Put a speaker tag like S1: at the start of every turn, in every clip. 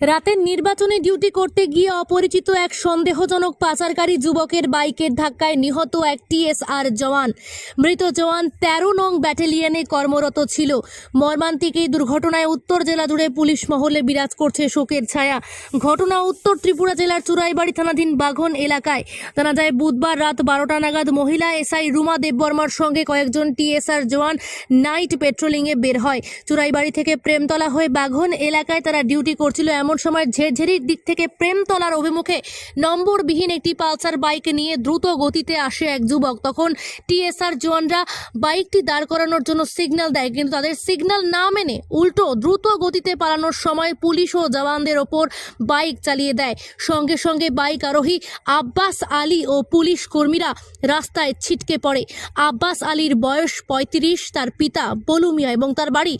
S1: রাতের নির্বাচনে ডিউটি করতে গিয়ে অপরিচিত এক সন্দেহজনক পাচারকারী যুবকের বাইকের ধাক্কায় নিহত এক টিএসআর জওয়ান। মৃত জওয়ান তেরো নং ব্যাটালিয়নে কর্মরত ছিল। মর্মান্তিক এই দুর্ঘটনায় উত্তর জেলা জুড়ে পুলিশ মহলে বিরাজ করছে শোকের ছায়া। ঘটনা উত্তর ত্রিপুরা জেলার চুরাইবাড়ি থানাধীন বাঘন এলাকায়। জানা যায়, বুধবার রাত বারোটা নাগাদ মহিলা এসআই রুমা দেববর্মার সঙ্গে কয়েকজন টিএসআর জওয়ান নাইট পেট্রোলিংয়ে বের হয়। চুরাইবাড়ি থেকে প্রেমতলা হয়ে বাঘন এলাকায় তারা ডিউটি করছিল এমন সময় ঝেরঝেরির দিক থেকে প্রেম প্রেমতলার অভিমুখে নম্বরবিহীন একটি পালসার বাইক নিয়ে দ্রুত গতিতে আসে এক যুবক। তখন টিএসআর জওয়ানরা বাইকটি দাঁড় করানোর জন্য সিগন্যাল দেয়, কিন্তু তাদের সিগন্যাল না মেনে উল্টো দ্রুত গতিতে পালানোর সময় পুলিশ ও জওয়ানদের ওপর বাইক চালিয়ে দেয়। সঙ্গে সঙ্গে বাইক আরোহী আব্বাস আলী ও পুলিশ কর্মীরা রাস্তায় ছিটকে পড়ে। আব্বাস আলীর বয়স পঁয়ত্রিশ, তার পিতা বলুমিয়া এবং তার বাড়ি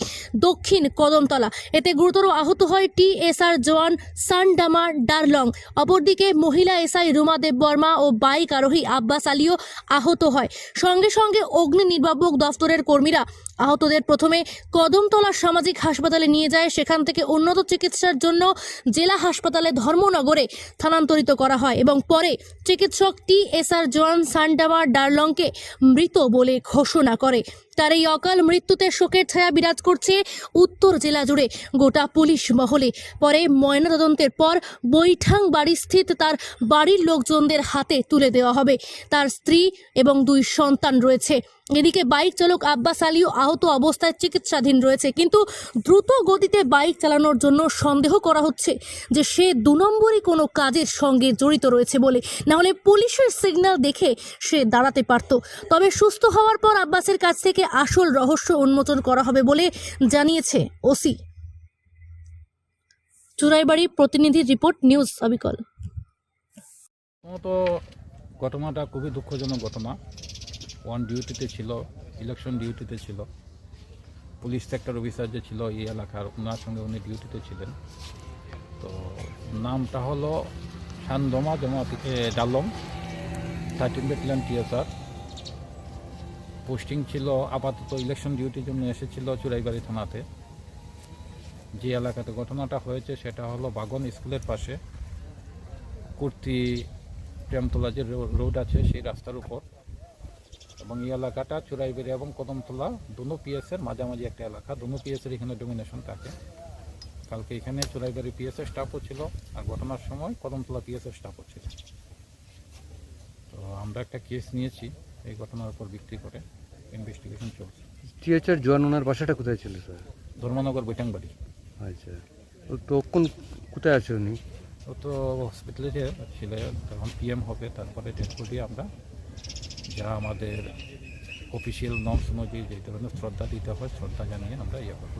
S1: দক্ষিণ কদমতলা। এতে গুরুতর আহত হয় টিএসআর জওয়ান সানডামা ডারলং। অপরদিকে মহিলা এসআই রুমা দেব বর্মা ও বাইক আরোহী আব্বাস আলীও আহত হয়। সঙ্গে সঙ্গে অগ্নি নির্বাপক দফতরের কর্মীরা আহতদের প্রথমে কদমতলা সামাজিক হাসপাতালে নিয়ে যায়। সেখান থেকে উন্নত চিকিৎসার জন্য জেলা হাসপাতালে ধর্মনগরে স্থানান্তরিত করা হয় এবং পরে চিকিৎসক টি এস আর জোয়ান সান্ডামা ডারলংকে মৃত বলে ঘোষণা করে। তার এই অকাল মৃত্যুতে শোকের ছায়া বিরাজ করছে উত্তর জেলা জুড়ে। গোটা পুলিশ মহলে পরে ময়নাতদন্তের পর বৈঠাং বাড়ি স্থিত তার বাড়ির লোকজনদের হাতে তুলে দেওয়া হবে। তার স্ত্রী এবং দুই সন্তান রয়েছে। এদিকে বাইক চালক আব্বাস আলীও আহত অবস্থায় চিকিৎসাধীন রয়েছে। কিন্তু দ্রুত গতিতে বাইক চালানোর জন্য সন্দেহ করা হচ্ছে যে সে দু নম্বরই কোনো কাজের সঙ্গে জড়িত রয়েছে বলে। না হলে পুলিশের সিগন্যাল দেখে সে দাঁড়াতে পারত। তবে সুস্থ হওয়ার পর আব্বাসের কাছ থেকে আসল রহস্য উন্মোচন করা হবে বলে জানিয়েছে ওসি। চুরাইবাড়ি প্রতিনিধি রিপোর্ট, নিউজ অবিকল।
S2: ঘটনাটা খুবই দুঃখজনক ঘটনা। ওয়ান ডিউটিতে ছিল ইলেকশন ডিউটিতে ছিল, পুলিশ সেক্টর অফিসার যে ছিল এই এলাকার ওনার সঙ্গে উনি ডিউটিতে ছিলেন। তো নামটা হলো শানদমা জমা ডালম থার্টিন ব্যাটালিয়ন টিএসআর পোস্টিং ছিল আপাতত ইলেকশন ডিউটির জন্য এসেছিল চুরাইবাড়ি থানাতে। যে এলাকাতে ঘটনাটা হয়েছে সেটা হলো বাগন স্কুলের পাশে। কুর্তি প্রেমতলা যে রোড আছে সেই রাস্তার উপর। এবং এই এলাকাটা চুরাইবেড়ি এবং কদমতলা দুনো পিএসের মাঝামাঝি একটা এলাকা। দুনো পিএসের এখানে ডোমিনেশন থাকে। কালকে এখানে চুরাইবাড়ি পিএসের স্টাফও ছিল আর ঘটনার সময় কদমতলা পিএসের স্টাফও ছিল। তো আমরা একটা কেস নিয়েছি এই ঘটনার উপর ভিত্তি করে ইনভেস্টিগেশন চলছে।
S3: টিএচআর জোয়ান ওনার বাসাটা কোথায় ছিল স্যার?
S2: ধর্মনগর বৈঠাংবাড়ি
S3: আচ্ছা। তো কোন কোথায় আছে উনি?
S2: ও তো হসপিটালে ছিল। তখন পিএম হবে তারপরে ডেট আমরা যা আমাদের অফিসিয়াল নর্মস অনুযায়ী যে ধরনের শ্রদ্ধা দিতে হয়, শ্রদ্ধা জানিয়ে আমরা ইয়ে করব।